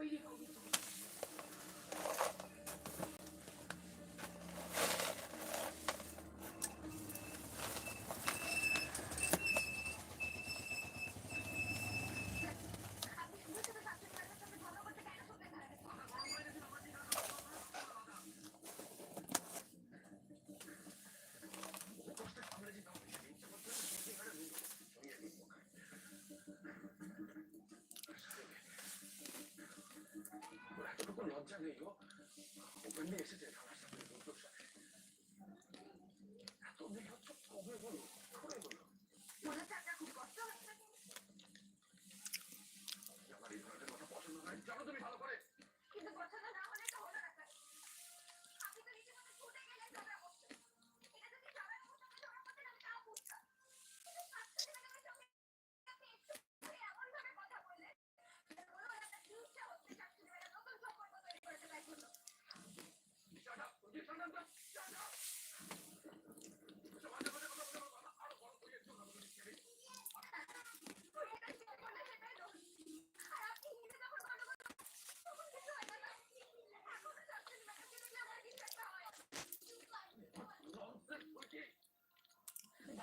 before you go. こなんじゃねえよ。お前した、どうした？よ、ちょっとお前の、これも。もらったんだ、ここ。やばい、これでまたボスのに邪魔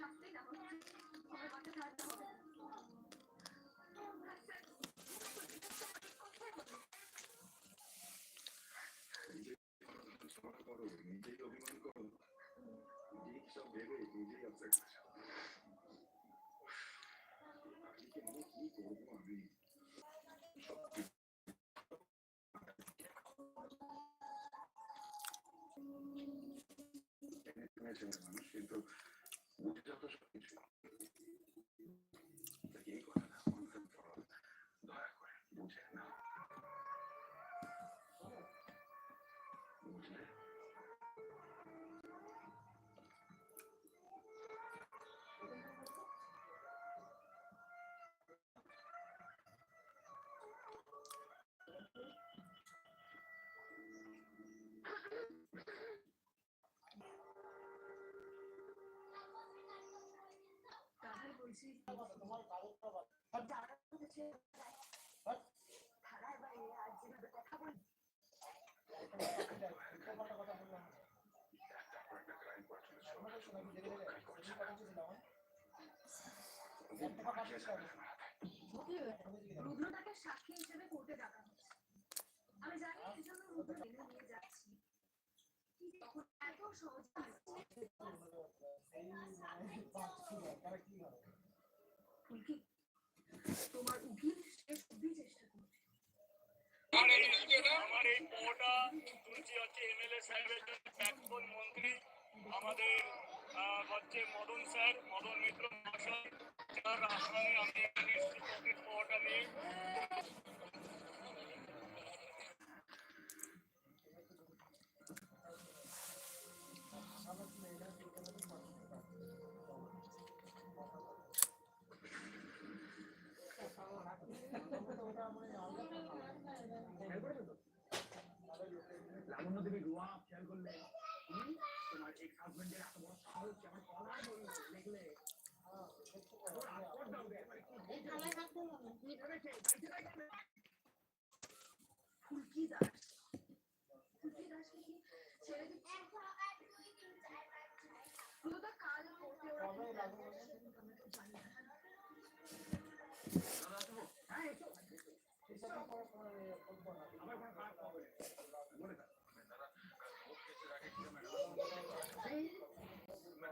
শাস্তি না হবে ক্ষমা করো নিজেই অভিমান করো নিজেই সব ভেবে নিজেই আপসেট আজকে আমি কি করব আমি মানুষ কিন্তু রুদ্রটাকে সাক্ষী হিসেবে করতে ডাকা হচ্ছে আমি জানি এই জন্য রুদ্র মেনে নিয়ে যাচ্ছি। তখন এত সহজ আমার এই পোটা তুলছি হচ্ছে এমএলএ সাহেবের জন্য মন্ত্রী, আমাদের হচ্ছে মদন স্যার, মদন মিত্র মহাশয়, যার আশ্রমে আমি এখানে পোটা নিয়ে আমার কোনো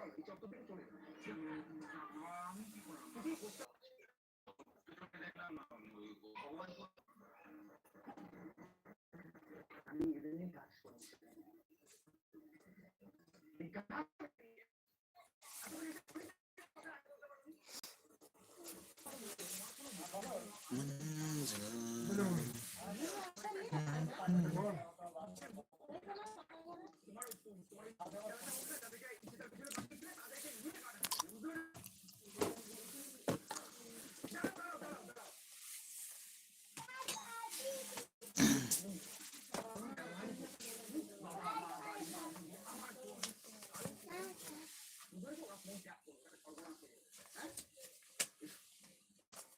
চল, এই চত্বর চলে আমি কি আমি এদের নিয়ে কাজ করছি এই কাজ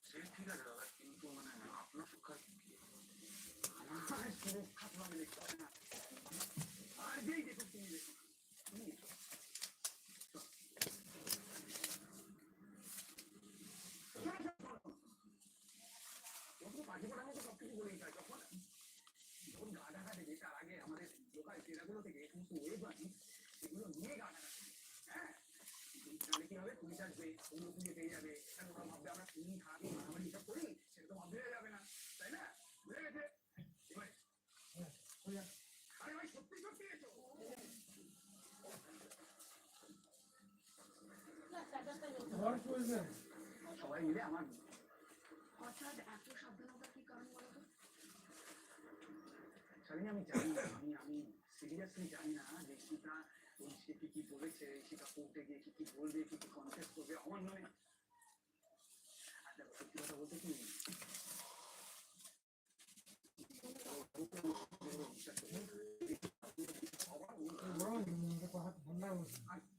সে ঠিক আছে দাদা কিন্তু মানে আপনার সুখা আমার সুরক্ষা তোমাকে দেখতে হবে না আর যেই দেখো তুমি দেখো তুমি এসো। চল। চল, চল, চল, চল। যখন পাখি পড়ার মতো সবকিছু বলেই যায় যখন যখন গা ঢাকা দেবে তার আগে আমাদের লোকাল জেলাগুলো থেকে এই সমস্ত ওয়েব আছে সেগুলো নিয়ে গা ঢাকা দেবে। হ্যাঁ তাহলে কি হবে পুলিশ আসবে অন্য পুজো পেয়ে যাবে কারণ ওরা ভাববে আমরা খুনি খাবি মারামারি সব করি সেটা তো ভাবতে যাবে না তাই না বুঝে গেছে এবারে আরে ভাই সত্যি সত্যি এসো সবাই মিলে আমার হঠাৎ আমি জানি না আমি আমি সিরিয়াসলি জানি না যে সীতা ওই সে কি কি বলেছে সীতা কোর্টে গিয়ে কি কি বলবে কি কি কনফেস করবে আমার নামে আর সত্যি কথা বলতে কি বিশ্বাস করো। সবার মধ্যে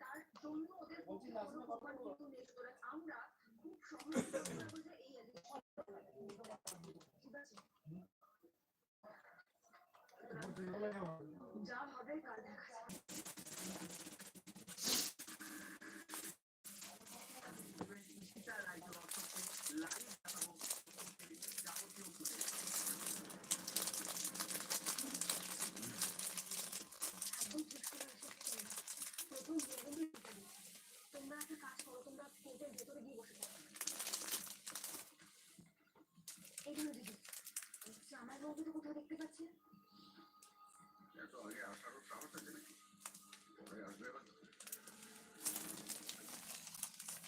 তার জন্য ওদের আমরা খুব সহজে যা হবে কাল দেখা যাবে সীতা রাজ্য রক্ষককে লাইভ দেখাবো যাবতীয় খুঁজে একদম ঠিক করে এসেছ প্রথম বলবি তোমরা একটা কাজ করো তোমরা কোর্টের ভেতরে গিয়ে বসে থাকো এইগুলো দিদি আমার বউকে তো কোথাও দেখতে পাচ্ছি না এত আগে আসারও সাহস আছে নাকি পরে আসবে এবার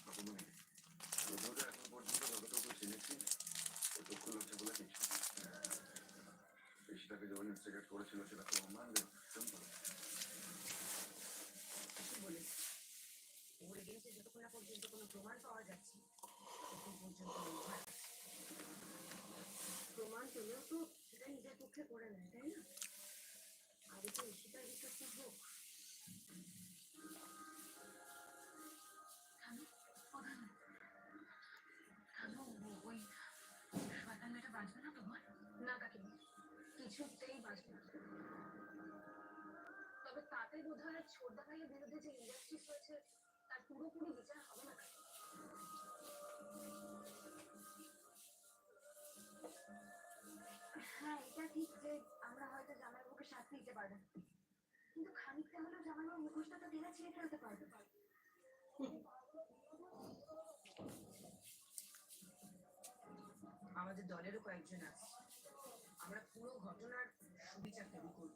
বাবুমণি রোজা এখন পর্যন্ত যতটুকু চিনেছি ওটুকু হচ্ছে বলে কিছু বেশিটাকে যখন ইনস্টিগেট করেছিল সেটা তো মানবে সিম্পল কি বলে ওর এগেন্সে যতক্ষণ না পর্যন্ত কোনো প্রমাণ পাওয়া যাচ্ছে ততক্ষণ পর্যন্ত। প্রমাণ পেলেও তো সেটা নিজের পক্ষে করে নেয় তাই না আগে তো ঈশিতার বিচারটা হোক না কাকিমা কিছুতেই বাঁচবে না তবে তাতে বোধ হয় ছোটদা বিরুদ্ধে যে ইন্ডাস্ট্রিজ হয়েছে তার পুরোপুরি বিচার হবে না হ্যাঁ এটা ঠিক যে আমরা হয়তো জামাইবাবুকে শাস্তি দিতে পারব। কিন্তু খানিকটা হলেও জামাইবাবু মুখোশটা তো টেনে ছিঁড়ে ফেলতে পারবে। আমাদের দলেরও কয়েকজন আছে। আমরা পুরো ঘটনার সুবিচার তৈরি করব।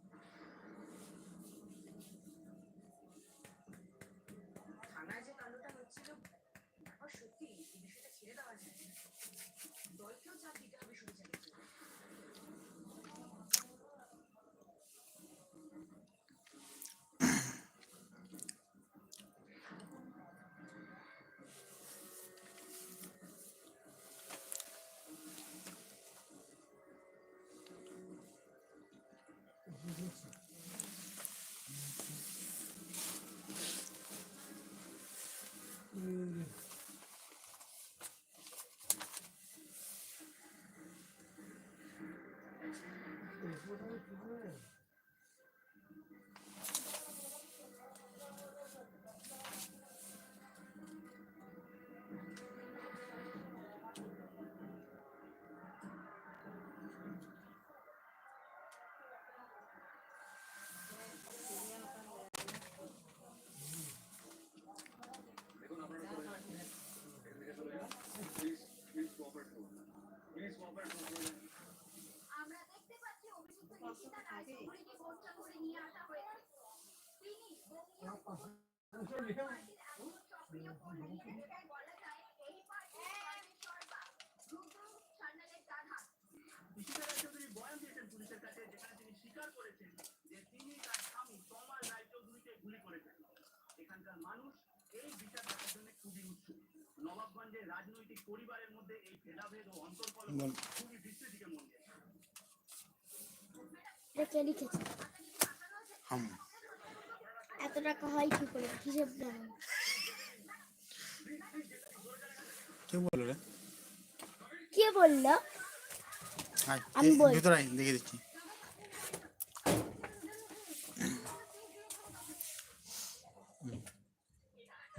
সত্যি এই বিষয়টা ছেড়ে দেওয়া যায় না। দলকেও চাপ দিতে হবে শুধু জন্য এখানকার মানুষ এই বিচার জন্য খুবই উৎসুক নবাবগঞ্জের রাজনৈতিক পরিবারের মধ্যে এই ভেদাভেদ ও অন্তর্কলহ খুবই বিস্তৃতিকে মন দিয়েছে এটা লিখেছে হাম এত টাকা হয় কি করে? হিসেব কে বলল রে? কে বলল? আমি বল। ভিতরে আয়, দেখে দিচ্ছি।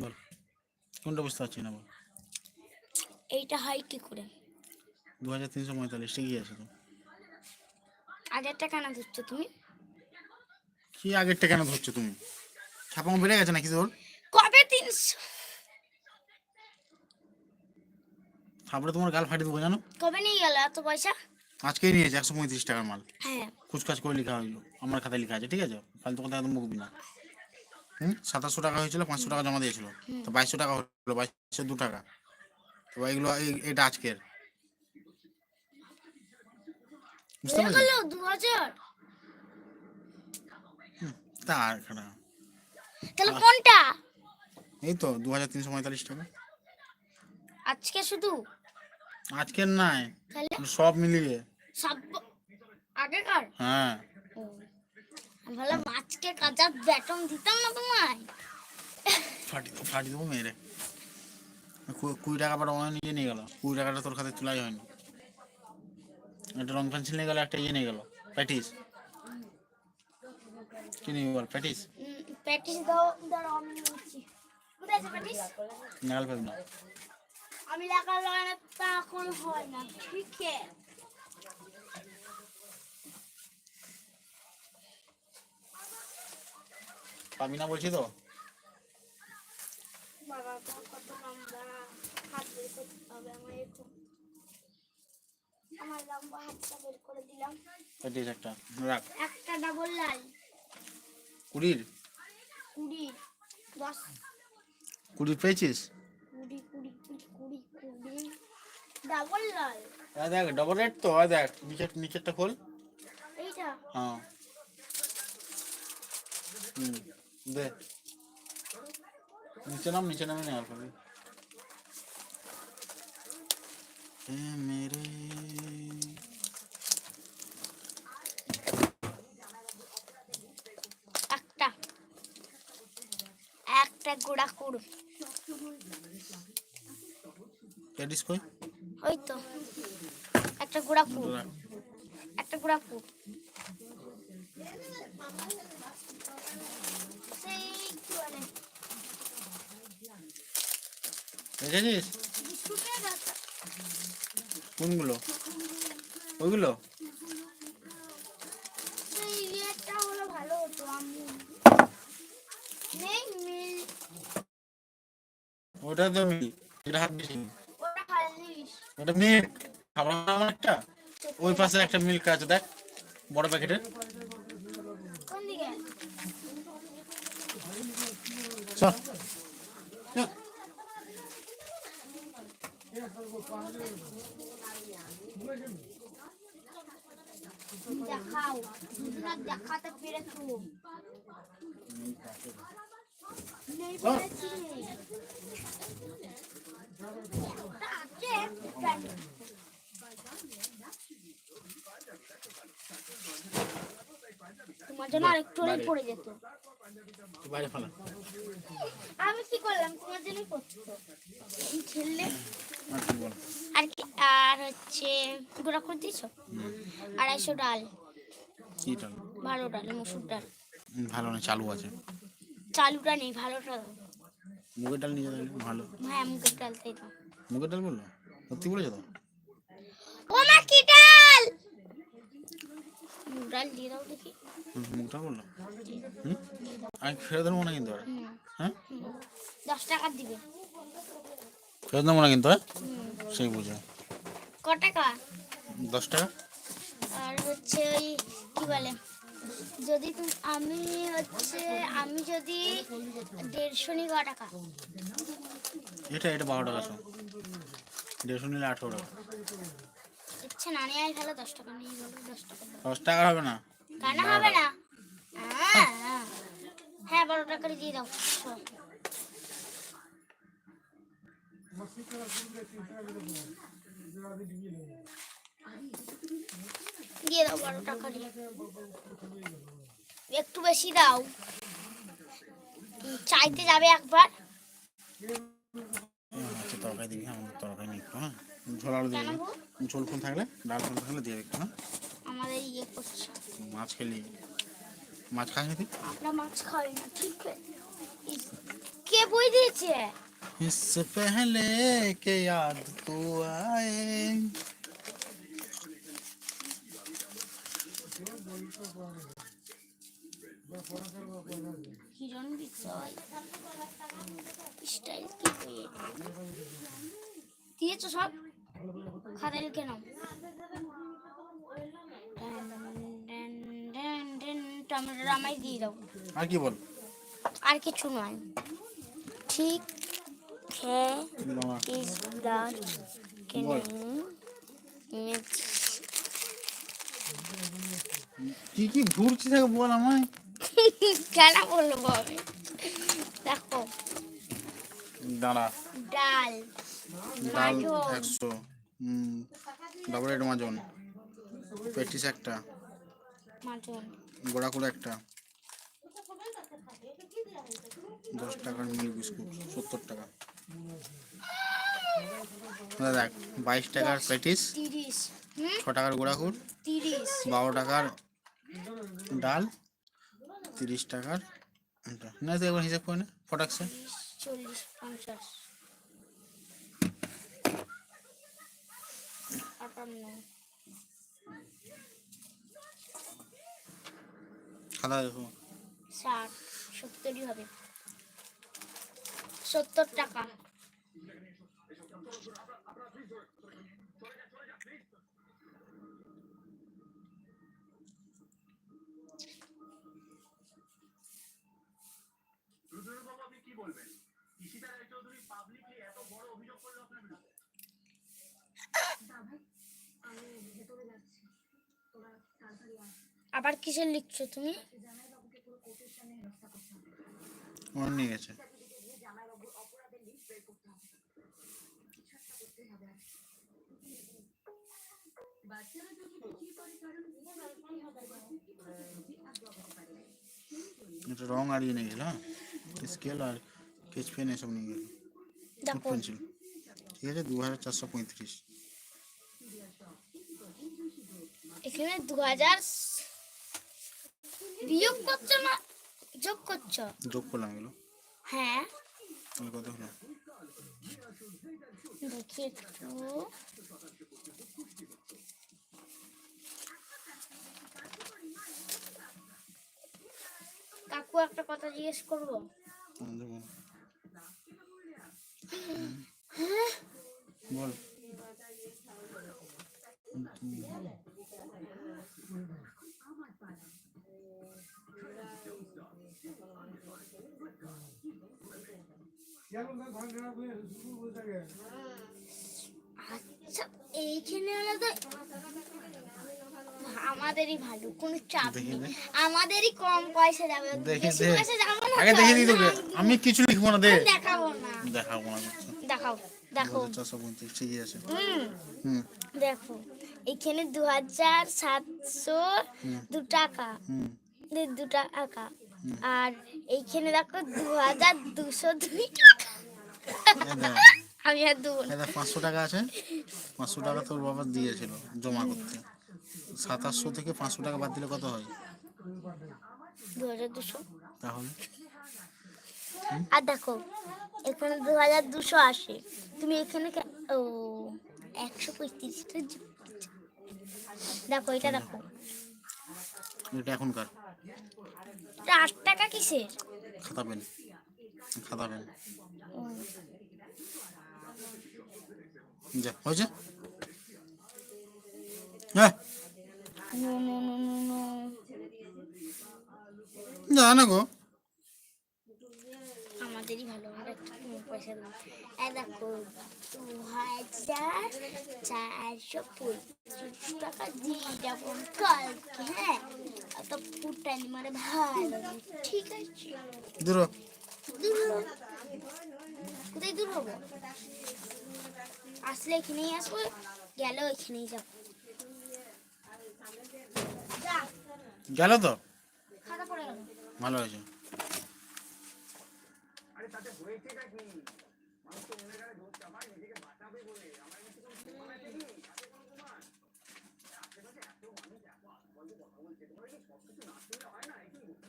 বল কোনটা বুঝতে পারছি না বল। এইটা হয় কি করে? দু হাজার তিনশো পঁয়তাল্লিশ ঠিকই আছে তো। আগেরটা কেন দিচ্ছ তুমি? কি আগেরটা কেন ধরছো তুমি? ছাপানো বেড়ে গেছে নাকি তোর? কবে তিনশো? তারপরে তোমার গাল ফাটিয়ে দেবো জানো? কবে নিয়ে গেল এত পয়সা? আজকেই নিয়েছে একশো পঁয়ত্রিশ টাকার মাল। হ্যাঁ। কুচকাচ করে লেখা হইল আমার খাতায় লেখা আছে ঠিক আছে? ফালতু কথা একদম মুখবি না। হুম? সাতাশশো টাকা হয়েছিল পাঁচশো টাকা জমা দিয়েছিল। তো বাইশশো টাকা হলো বাইশশো দু টাকা। তো এইগুলো এই- এটা আজকের। বুঝতে পারছি? দু হাজার? তা আর একটা তাহলে কোনটা? এই তো দু হাজার তিনশো পঁয়তাল্লিশ টাকা। আজকে শুধু? আজকের নাই সব মিলিয়ে। সব আগেকার? হ্যাঁ। ভাবলাম আজকে কাজার বেতন দিতাম না তোমায়। ফাটি দেবো ফাটি দেবো মেরে। কুড়ি টাকা পাটা অনেক নিয়ে নিয়ে গেল। কুড়ি টাকাটা তোর খাতে তোলাই হয়নি। একটা রং পেন্সিল নিয়ে গেল একটা ইয়ে নিয়ে গেল। প্যাটিস। কি নিবি বল প্যাটিস? প্যাটিস দাও দাঁড়াও আমি নিচ্ছি কোথায় আছে প্যাটিস নাগাল পাবি না আমি লেখা লয় না তা এখন হয় না ঠিক আছে পাবি না বলছি তো বাবা কত লম্বা হাত বের করতে হবে আমার লম্বা হাতটা বের করে দিলাম প্যাটিস একটা রাখ একটা ডাবল লাল কুড়ির কুড়ি দশ। কুড়ির পেয়েছিস? কুড়ি কুড়ি কুড়ি কুড়ি কুড়ি। ডাবল লাল দেখ ডবল রেট তো দেখ নিচের নিচেরটা খোল। এইটা? হ্যাঁ। হুম দে। নিচে নাম নিচে নামে নেওয়ার এ মেরে একটা একটা গোড়া কুড়। প্যাটিস কই? ওই তো। একটা গোড়া কুড়। একটা গোড়া কুড়। দেখেছিস? কোনগুলো? ওইগুলো সেই ইয়েটা হলো ভালো হতো আমি নেই মিল ওটা তো মিল এটা হাত বেশি ওটা মিল্ক খাবার আমার একটা? ওই পাশে একটা মিল্ক আছে, দেখ। বড় প্যাকেটের চল। দেখাও দুজনা দেখাতে পেরেছ নেই পেরেছি তোমার জন্য আরেকটু হলেই পড়ে যেত। বাইরে ফেলা। আমি কি করলাম? তোমার করছ ছেলে আর কি আর হচ্ছে গুঁড়া করে দিয়েছ? আড়াইশো ডাল। কি ডাল? ভালো ডাল মসুর ডাল। ভালো না চালু আছে। চালুটা নেই ভালোটা দাও। মুগের ডাল নিয়ে যাবে ভালো। হ্যাঁ মুগের ডাল তাই দাও মুগের ডাল বলল? সত্যি বলেছ তো? ও মা কি ডাল? মুগ ডাল দিয়ে দাও দেখি। মুগ ডাল বলল। আমি ফেরত দেবো না কিন্তু হ্যাঁ? দশ টাকা দিবে। ফেরত দেবো না কিন্তু হ্যাঁ? সেই বুঝে। ক টাকা? দশ টাকা? আর হচ্ছে ওই কি বলে? যদি আমি হচ্ছে আমি যদি দেড়শো নি টাকা। এটা এটা বারো টাকা দেড়শো নিলে আঠেরো টাকা। ইচ্ছে না নেওয়াই ভালো দশ টাকা নিয়ে দশ টাকা। দশ টাকা হবে না? কেন হবে না? হ্যাঁ, হ্যাঁ। হ্যাঁ বারো টাকারই দিয়ে দাও। দিয়ে দাও বারো টাকারই একটু বেশি দাও উম, চাইতে যাবে একবার আচ্ছা তরকারি দিবি হ্যাঁ আমাদের তরকারি নিই একটু হ্যাঁ ঝোল আলু দিয়ে কেন দিবি গো? ঝোল ফোল থাকলে ডাল ফোল থাকলে দিয়ে একটু হ্যাঁ আমাদের ইয়ে করছে মাছ খেলি মাছ খাস তুই আমরা মাছ খাই না ঠিক আছে ইস- কে বই দিয়েছে इससे पहले के याद तो आए হিরণ বিজয় স্টাইল কি বই দিয়েছো সব খাতা লিখে নাও টমেটো আমায় দিয়ে দাও আর কি বল আর কিছু নয় ঠিক है বাবা, इस दाल के बोल। नहीं मिर्च কি কি ঘুরছি থেকে বল আমায় কেন বলবো আমি দেখো। দাঁড়া। ডাল। ডাল একশো। Double add মাজন। পেটিস একটা। মাজন। গোড়া করে একটা। দশ টাকার মিল বিস্কুট সত্তর টাকা। দেখ বাইশ টাকার হুম ছ টাকার তিরিশ। বারো টাকার ডাল তিরিশ টাকার। না তুই একবার হিসাব করে নে ফটাকসে চল্লিশ পঞ্চাশ। আটান্ন। খাতা দেখো। ষাট সত্তরই হবে। সত্তর টাকা। আবার কিসের লিখছো তুমি? রং আড়িয়ে নিয়ে গেল হ্যাঁ? স্কেল আর কেচ পেন এসব নিয়ে গেল। দেখো ঠিক আছে দু হাজার চারশো পঁয়ত্রিশ এখানে দু হাজার বিয়োগ করছ না? যোগ করছ? যোগ করলাম এগুলো। হ্যাঁ। তাহলে কত হলো দেখি একটু। কাকু একটা কথা জিজ্ঞেস করব? আমাদের বল। আচ্ছা এইখানে তো আমাদেরই ভালো কোনো চাপ নেই। আমাদেরই কম পয়সা যাবে। বেশি পয়সা যাবে না আগে দেখে দিই তোকে। আমি কিছু লিখব না দে। দেখাবো না। দেখাবো না দেখাও দু দেখো আছে। হুম। দেখো এখানে দু হাজার সাতশো দু টাকা। দু- দু টাকা। আর এইখানে দেখো দু হাজার দুশো দুই টাকা। আমি আর দেবো না। পাঁচশো টাকা আছে। পাঁচশো টাকা তোর বাবা দিয়েছিল জমা করতে। সাতাশশো থেকে পাঁচশো টাকা বাদ দিলে কত হয়? দু হাজার দুশো। তাহলে? আর দেখো এখানে দু হাজার দুশো আসে তুমি এখানে ও একশো পঁয়ত্রিশটা দেখো এটা দেখো। এটা এখনকার। এটা আট টাকা কিসের? খাতা পেন। খাতা পেন। যা হয়েছে? হ্যাঁ। জানো গো। আমাদেরই ভালো আমরা পয়সা দেবো এই দেখো দু হাজার চারশো পঁচিশ টাকা দিয়ে যাব কালকে হ্যাঁ? ফুটানি মানে ভালো ঠিক আছে? দূর হ। দূর কোথায় দূর হব? আসলে এখানেই আসব গেলেও এখানেই যাব। গেল তো? ভালো হয়েছে আরে তাতে হয়েছেটা কি মানুষ তো মনে করে দোষ চাপায় নিজেকে বাঁচাবে বলে আমার কাছে কোনো প্রমাণ আছে কি আছে কোনো প্রমাণ আশেপাশে এত মানুষ এত আজেবাজে কথা বলছে তোমার কি সব কিছু না শুনলে হয় না এটাই বলছি।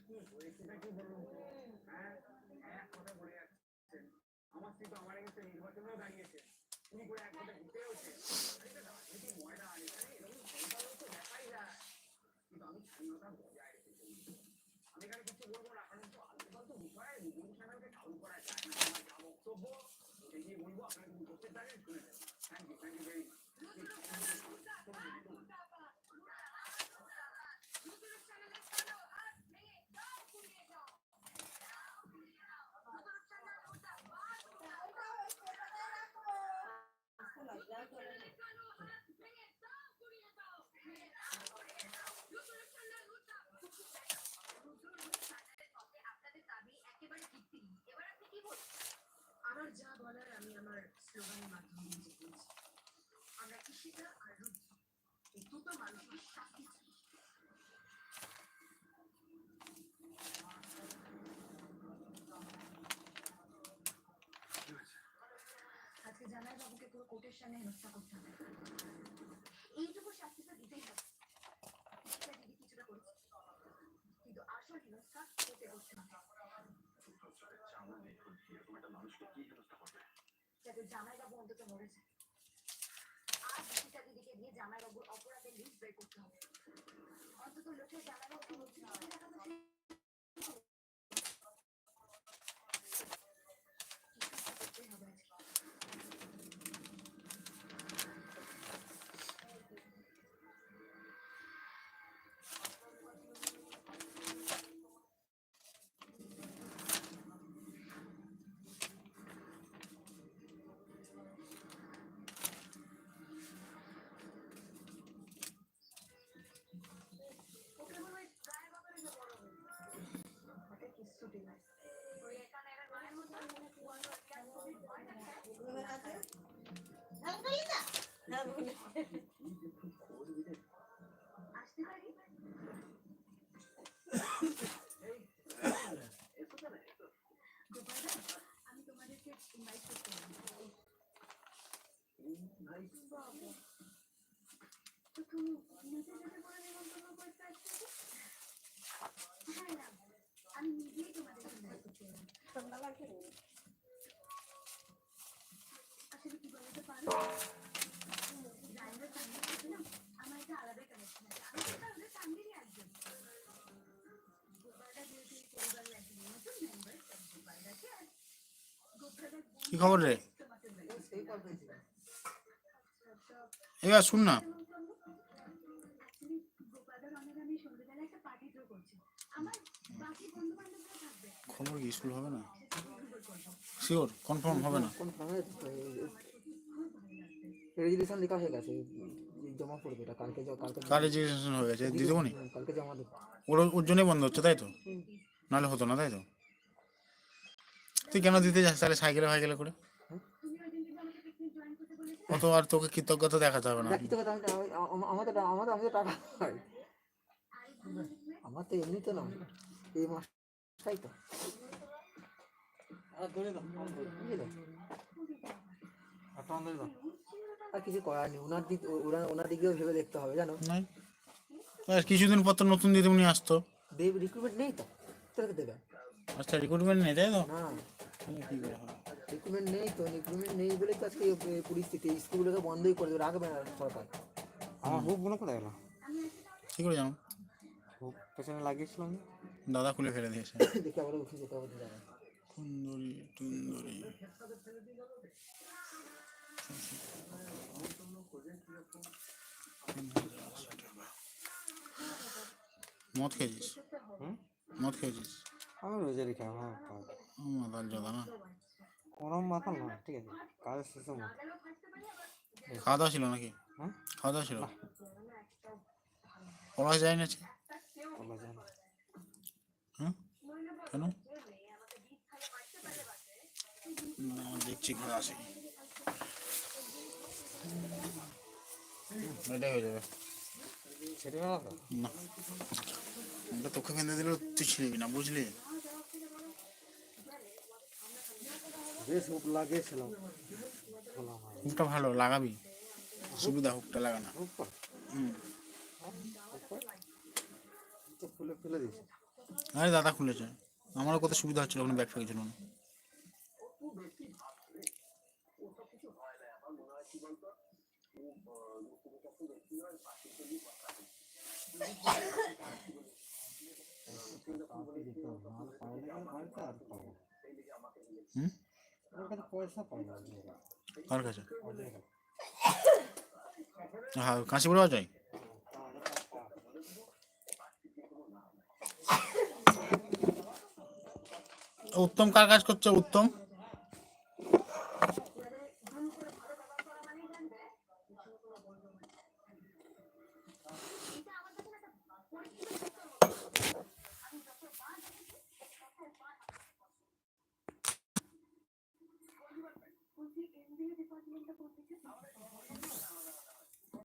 কি হয়েছেটা দেখাই যায় কিন্তু আমি স্বাধীনতা বজায় আমি এখানে কিছু বলব না কারণ তো আলতু ফালতু বিষয়ে বিজেপি চ্যানেলকে করা যায় না বক্তব্য সেগুলি বলব আপনারা যদি করতে চান শুনে ইউ থ্যাংক ইউ ভেরি আমার যা বলার আমি আমার স্লোগানের মাধ্যমে নিজে বলছি আমরা কৃষিটা আর রুদ্ধ এই দুটো মানুষের শাস্তি চাই। আজকে জানাই বাবুকে কোর্টের সামনে হেনস্থা করতে হবে। এইটুকু দিতেই হবে। দিদি কিছুটা করেছে কিন্তু আসল হেনস্থা করতে হবে। যাতে জামাইবাবু অন্তত মরেছে আজ গীতা নিয়ে জামাইবাবুর অপরাধের লিস্ট বের করতে হবে। অন্তত লোকের জামাইবাবু বলছে পারি গোপালদা, আমি তোমাদেরকে ইনভাইট করতে পারি বাবা তো তুমি নিজে যেতে করে নিমন্ত্রণ করতে আসছো যে? হ্যাঁ না আমি নিজেই করতে এলাম আসলে কি বলতে পারো ড্রাইভার সামনে থেকে না আমার একটা আলাদা কানেকশন আছে আমি সেটা ওদের সামনেরই একজন কি খবর রে? এবার শুন না। আমার খবর কি? স্কুল হবে না? শিওর? কনফার্ম হবে না? রেজুলেশন লেখা হয়ে গেছে জমা পড়বে এটা কালকে কালকে কার রেজিস্ট্রেশন হয়ে গেছে? দিয়ে দেবো কালকে জমা দেবো। ওর ওর জন্যই বন্ধ হচ্ছে তাই তো? নাহলে হতো না তাই তো? তুই কেন দিতে যাস তাহলে সাইকেলে ফাইকেলে করে? অত আর তোকে কৃতজ্ঞতা দেখাতে হবে না। তো কথা আমার তো টা- আমার তো টাকা আমার তো এমনি তো না এই মাসটাই তো আর কিছু করার নেই। ওনার দিক ওনার দিকেও ভেবে দেখতে হবে জানো? আর কিছুদিন পর তো নতুন দিদিমণি আসতো। দেব রিক্রুটমেন্ট নেই তো? তোকে দেবে? আচ্ছা রিক্রুটমেন্ট নেই তাই তো? না। তাহলে কি করে হবে? রিক্রুটমেন্ট নেই তো? রিক্রুটমেন্ট নেই বলে তো আজকে পরিস্থিতি। স্কুলগুলোকে বন্ধই করে দেবে রাখবে না সরকার। আমার হুক মনে কোথায় গেল? কি করে জানো? পেছনে লাগিয়েছিলাম। দাদা খুলে ফেলে দিয়েছে। দেখে আবার উঠে যেতে হবে কুন্দরি টুন্দরি মদ খেয়েছিস? হুম? মদ খেয়েছিস? আমি রোজারি খাই আমার মাতাল জদা না? কোনো মাথা না ঠিক আছে। কাজের শেষে মত খাওয়া দাওয়া ছিল নাকি? হ্যাঁ? খাওয়া দাওয়া ছিল? পড়া যায় না? বলা যায় না হুম? কেন? দেখছি ঘরে আসে। এটাই হয়ে যাবে। ছেড়ে গেল তো। না। ওটা তোকে দিলেও তুই ছিড়বি না বুঝলি? বেশ হুক লাগিয়েছিলাম হুকটা ভালো লাগাবি। সুবিধা হুকটা লাগানা। হুম। খুলে ফেলে দিয়েছি আরে দাদা খুলেছে। আমারও কত সুবিধা হচ্ছিল ওখানে ব্যাগ ফ্যাগ ছিল না দিতে হবে নাহলে পাইলে গেলে বাড়িতে আর পাবো হুম ওর কাছে পয়সা পাই না কার কাছে অনেক হ্যাঁ কাঁচিপুর যায় উত্তম কার কাজ করছে? উত্তম।